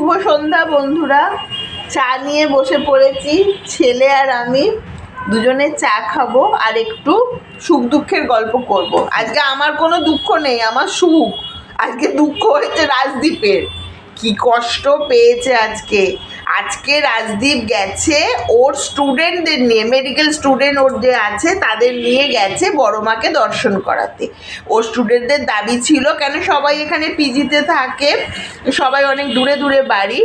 শুভ সন্ধ্যা, বন্ধুরা। চা নিয়ে বসে পড়েছি, ছেলে আর আমি। দুজনে চা খাব আর একটু সুখ দুঃখের গল্প করব। আজকে আমার কোনো দুঃখ নেই, আমার সুখ। আজকে দুঃখ হয়েছে রাজদীপের কি কষ্ট পেয়েছে আজকে। আজকে রাজদীপ গেছে, ওর স্টুডেন্টদের নিয়ে মেডিকেল স্টুডেন্ট ওর যে আছে, তাদের নিয়ে গেছে বড় মাকে দর্শন করাতে। ওর স্টুডেন্টদের দাবি ছিল, কেন সবাই এখানে পিজিতে থাকে? সবাই অনেক দূরে দূরে বাড়ি।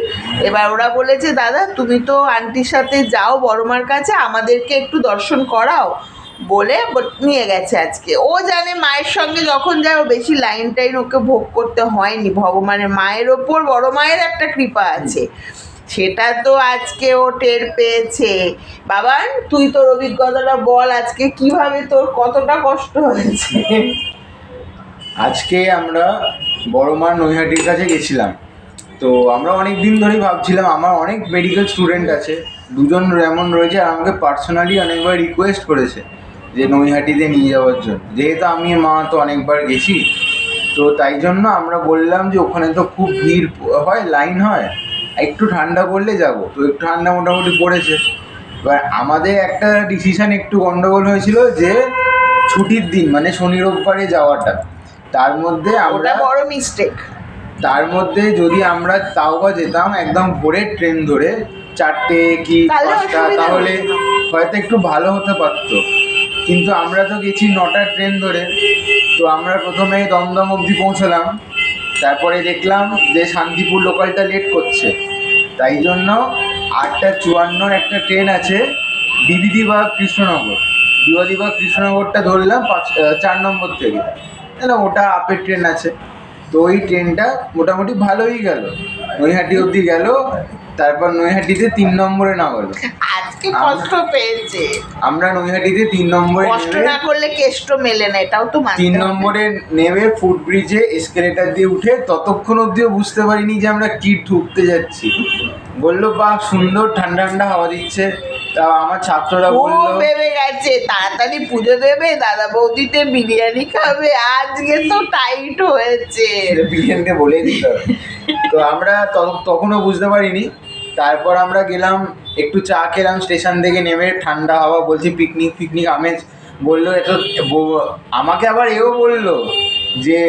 এবার ওরা বলেছে, দাদা, তুমি তো আন্টির সাথে যাও, বড় মার কাছে, আমাদেরকে একটু দর্শন করাও। বলে নিয়ে গেছে আজকে। ও জানে মায়ের সঙ্গে যখন যায়, ও বেশি লাইন টাইন ওকে ভোগ করতে হয়নি। ভগবানের মায়ের ওপর বড় মায়ের একটা কৃপা আছে। সেটা তো আজকে ও টের পেয়েছে। বাবা তুই তোর অভিজ্ঞতাটা বল আজকে কীভাবে তোর কতটা কষ্ট হয়েছে? আজকে আমরা বড় মা নৈহাটির কাছে গেছিলাম। তো আমরা অনেক দিন ধরে ভাবছিলাম, আমার অনেক মেডিকেল স্টুডেন্ট আছে, দুজন এমন রয়েছে আর আমাকে পার্সোনালি অনেকবার রিকোয়েস্ট করেছে যে নৈহাটিতে নিয়ে যাওয়ার জন্য। যেহেতু আমি মা তো অনেকবার গেছি, তো তাই জন্য আমরা বললাম যে ওখানে তো খুব ভিড় হয় লাইন হয়। একটু ঠান্ডা পড়লে যাব। তো একটু ঠান্ডা মোটামুটি পড়েছে। এবার আমাদের একটা ডিসিশন একটু গন্ডগোল হয়েছিল যে ছুটির দিন মানে শনি রোববারে যাওয়াটা। তার মধ্যে আমরা বড় মিস্টেক তার মধ্যে যদি আমরা তাও বা যেতাম একদম ভোরের ট্রেন ধরে চারটে কি পাঁচটা তাহলে হয়তো একটু ভালো হতে পারতো। কিন্তু আমরা তো গেছি নটার ট্রেন ধরে। তো আমরা প্রথমে দমদম অবধি পৌঁছলাম। তারপরে দেখলাম যে শান্তিপুর লোকালটা লেট করছে। তাই জন্য আটটা চুয়ান্নর একটা ট্রেন আছে বিবিধি বা কৃষ্ণনগর। বিবাদী বা কৃষ্ণনগরটা ধরলাম পাঁচ চার নম্বর থেকে না ওটা আপের ট্রেন আছে? তো ওই ট্রেনটা মোটামুটি ভালোই গেল। নৈহাটি অবধি গেল, তারপর নৈহাটিতে তিন নম্বরে নামালো। আজকে কষ্ট পেয়েছে? আমরা নৈহাটিতে তিন নম্বরে কষ্ট না করলে কেষ্ট মেলে না এটাও তো তিন নম্বরে নেমে ফুট ব্রিজে এসকেলেটার দিয়ে উঠে ততক্ষণ অবধিও বুঝতে পারিনি যে আমরা কি ঢুকতে যাচ্ছি। বলল বা সুন্দর ঠান্ডা ঠান্ডা হাওয়া দিচ্ছে। তা আমার ছাত্ররা বলল ভেবে গেছে তাড়াতাড়ি পুজো দেবে দাদা বৌদিতে বিরিয়ানি খাবে আজকে তো টাইট হয়েছে। বিরিয়ানিতে বলে দিত তো আমরা তখ- তখনও বুঝতে পারিনি। তারপর আমরা গেলাম একটু চা খেলাম স্টেশন থেকে নেমে ঠান্ডা হাওয়া বলছি পিকনিক পিকনিক। আমেজ বলল এত আমাকে আবার এও বলল যে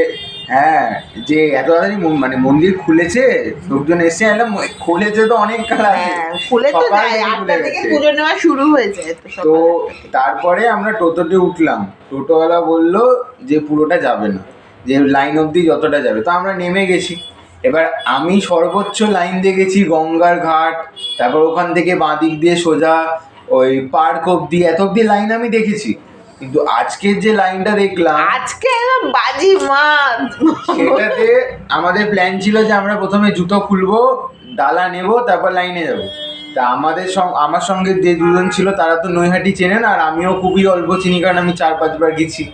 হ্যাঁ যে এত তাড়াতাড়ি মানে মন্দির খুলেছে লোকজন এসে এলাম খুলেছে তো অনেক কাল আগে। হ্যাঁ খুলে তো। পুজো নেওয়া শুরু হয়েছে তো তো তারপরে আমরা টোটোতে উঠলাম। টোটোওয়ালা বলল যে পুরোটা যাবে না। যে লাইন অবধি যতটা যাবে। তো আমরা নেমে গেছি। এবার আমি সর্বোচ্চ লাইন দিয়ে গেছি গঙ্গার ঘাট তারপর ওখান থেকে বাঁদিক দিয়ে সোজা ওই পার্ক অবধি এত অবধি লাইন আমি দেখেছি। কিন্তু আজকের যে লাইনটা দেখলাম আজকে বাজি মাছ। সেটাতে আমাদের প্ল্যান ছিল যে আমরা প্রথমে জুতো খুলবো ডালা নেব তারপর লাইনে যাব। তা আমাদের আমার সঙ্গে যে দুজন ছিল তারা তো নৈহাটি চেনেন আর আমিও খুবই অল্প চিনি কারণ আমি চার পাঁচবার গেছি।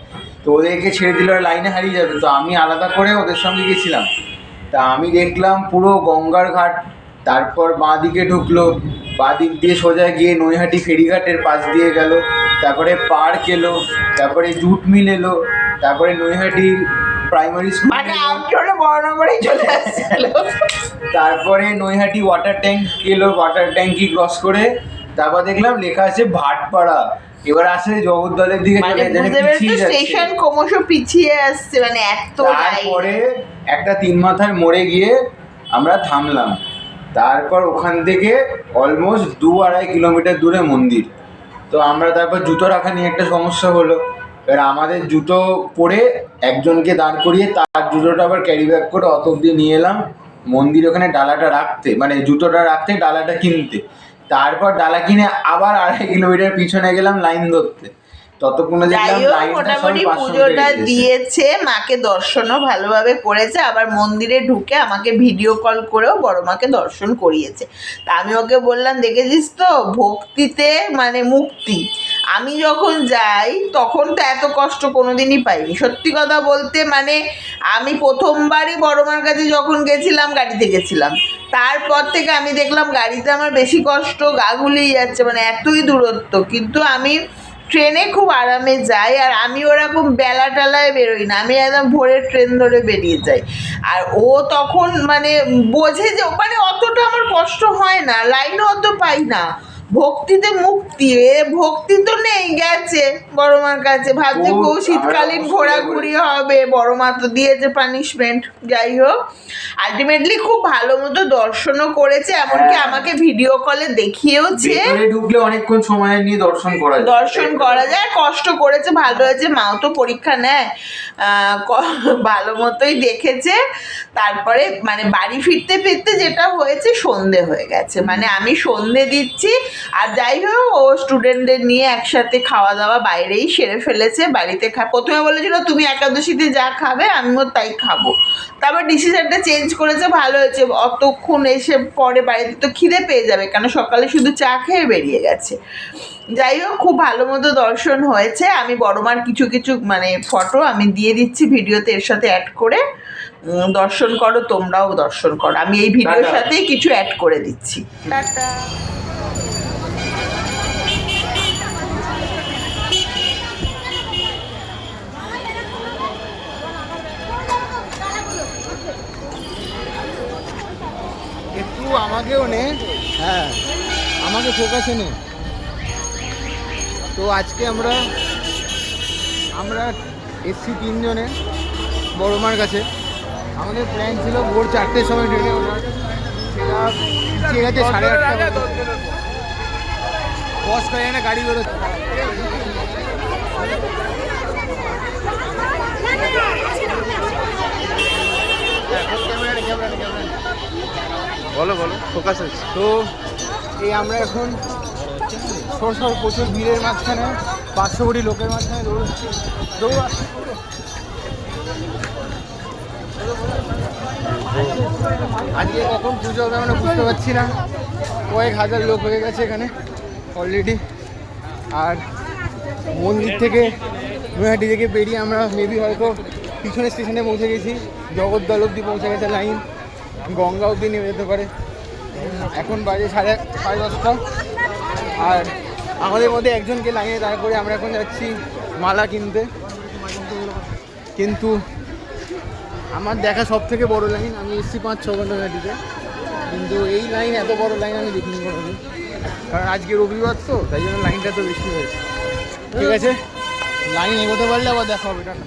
তো ওদেরকে ছেড়ে দিলে লাইনে হারিয়ে যাবে। তো আমি আলাদা করে ওদের সঙ্গে গেছিলাম। তা আমি দেখলাম পুরো গঙ্গার ঘাট তারপর বাঁ দিকে ঢুকলো বাঁ দিক দিয়ে সোজা গিয়ে নৈহাটি ফেরিঘাটের পাশ দিয়ে গেল তারপরে পার্ক এলো তারপরে জুট মিল এলো তারপরে নৈহাটি প্রাইমারি স্কুল মানে চলে আসছিল। তারপরে নৈহাটি ওয়াটার ট্যাঙ্ক এলো ওয়াটার ট্যাঙ্কি ক্রস করে তারপর দেখলাম লেখা আছে ভাটপাড়া। এবার আসলে জগদ্দলের দিকে মানে বুঝতে পেরেছ? স্টেশন ক্রমশ পিছিয়ে আসছে মানে এত তারপরে একটা তিন মাথার মোড়ে গিয়ে আমরা থামলাম। তারপর ওখান থেকে অলমোস্ট দু আড়াই কিলোমিটার দূরে মন্দির। তো আমরা তারপর জুতো রাখা নিয়ে একটা সমস্যা হলো। এবার আমাদের জুতো পরে একজনকে দাঁড় করিয়ে তার জুতোটা আবার ক্যারি ব্যাক করে অত অব্দি নিয়ে এলাম। মন্দির ওখানে ডালাটা রাখতে মানে জুতোটা রাখতে ডালাটা কিনতে। তারপর ডালা কিনে আবার আড়াই কিলোমিটার পিছনে গেলাম লাইন ধরতে ততক্ষণে যাই হোক মোটামুটি পুজোটা দিয়েছে মাকে দর্শনও ভালোভাবে করেছে আবার মন্দিরে ঢুকে আমাকে ভিডিও কল করেও বড় মাকে দর্শন করিয়েছে। তা আমি ওকে বললাম দেখেছিস তো ভক্তিতে মানে মুক্তি। আমি যখন যাই তখন তো এত কষ্ট কোনোদিনই পাইনি। সত্যি কথা বলতে মানে আমি প্রথমবারই বড় মার কাছে যখন গেছিলাম গাড়িতে গেছিলাম। তারপর থেকে আমি দেখলাম গাড়িতে আমার বেশি কষ্ট গা গুলিয়ে যাচ্ছে মানে এতই দূরত্ব। কিন্তু আমি ট্রেনে খুব আরামে যাই, আর আমি ওরকম বেলা টেলায় বেরোই না, আমি একদম ভোরের ট্রেন ধরে বেরিয়ে যাই। আর ও তখন মানে বোঝে যে মানে অতটা আমার কষ্ট হয় না, লাইনও অত পাই না। ভক্তিতে মুক্তি এ ভক্তি তো নেই গেছে বড় মার কাছে ভাবছে খুব শীতকালীন ঘোরাঘুরি হবে বড় মা তো দিয়েছে পানিশমেন্ট যাই হোক। আলটিমেটলি খুব ভালো মতো দর্শনও করেছে এমনকি হ্যাঁ। আমাকে ভিডিও কলে দেখিয়েওছে। ঢুকলে অনেকক্ষণ সময় নিয়ে দর্শন করা যায়। দর্শন করা যায় কষ্ট করেছে ভালো হয়েছে মাও তো পরীক্ষা নেয়। আহ, ভালো মতোই দেখেছে। তারপরে মানে বাড়ি ফিরতে ফিরতে যেটা হয়েছে সন্ধে হয়ে গেছে। মানে আমি সন্ধে দিচ্ছি আর যাই হোক ও স্টুডেন্টদের নিয়ে একসাথে খাওয়া দাওয়া বাইরেই সেরে ফেলেছে বাড়িতে খা প্রথমে বলেছিল তুমি একাদশীতে যা খাবে আমিও তাই খাব। তারপর ডিসিশনটা চেঞ্জ করেছে ভালো হয়েছে। অতক্ষণ এসে পরে বাড়িতে তো খিদে পেয়ে যাবে কেন সকালে শুধু চা খেয়ে বেরিয়ে গেছে। যাই হোক খুব ভালো মতো দর্শন হয়েছে। আমি বড়মার কিছু কিছু মানে ফটো আমি দিয়ে দিচ্ছি ভিডিওতে এর সাথে অ্যাড করে। দর্শন করো তোমরাও দর্শন করো। আমি এই ভিডিওর। সাথেই কিছু অ্যাড করে দিচ্ছি। টাটা। আমাকেও নে। হ্যাঁ আমাকে ফোকাসে নে। তো আজকে আমরা আমরা এসছি তিনজনে বড়মার কাছে। আমাদের প্ল্যান ছিল ভোর চারটের সময় ট্রেনে ওঠার সেটা পিছিয়ে গেছে সাড়ে আটটা বস করে না গাড়ি বেরোচ্ছে। বলো বলো ফোকাস আছে। তো এই আমরা এখন সর সর প্রচুর ভিড়ের মাঝখানে পাঁচশো কোটি লোকের মাঝখানে দৌড়চ্ছি। দৌড়া আজকে কখন পুজো হবে আমরা বুঝতে পারছি না। কয়েক হাজার লোক হয়ে গেছে এখানে অলরেডি আর মন্দির থেকে নৈহাটি থেকে বেরিয়ে আমরা মেবি হয়তো পিছনের স্টেশনে পৌঁছে গেছি। জগদ্দল অব্দি পৌঁছে গেছে লাইন গঙ্গা অব্দি নেমে যেতে পারে। এখন বাজে সাড়ে সাড়ে দশটা। আর আমাদের মধ্যে একজনকে লাইনে দাঁড় করে আমরা এখন যাচ্ছি মালা কিনতে। কিন্তু আমার দেখা সব থেকে বড় লাইন আমি এসছি পাঁচ ছ ঘণ্টা গাড়িতে কিন্তু এই লাইন এত বড় লাইন আমি দেখিনি কোনোদিন। কারণ আজকে রবিবার তো, তাই জন্য লাইনটা তো বেশি হয়েছে। ঠিক আছে? লাইন এগোতে পারলে আবার দেখা হবে, টাটা।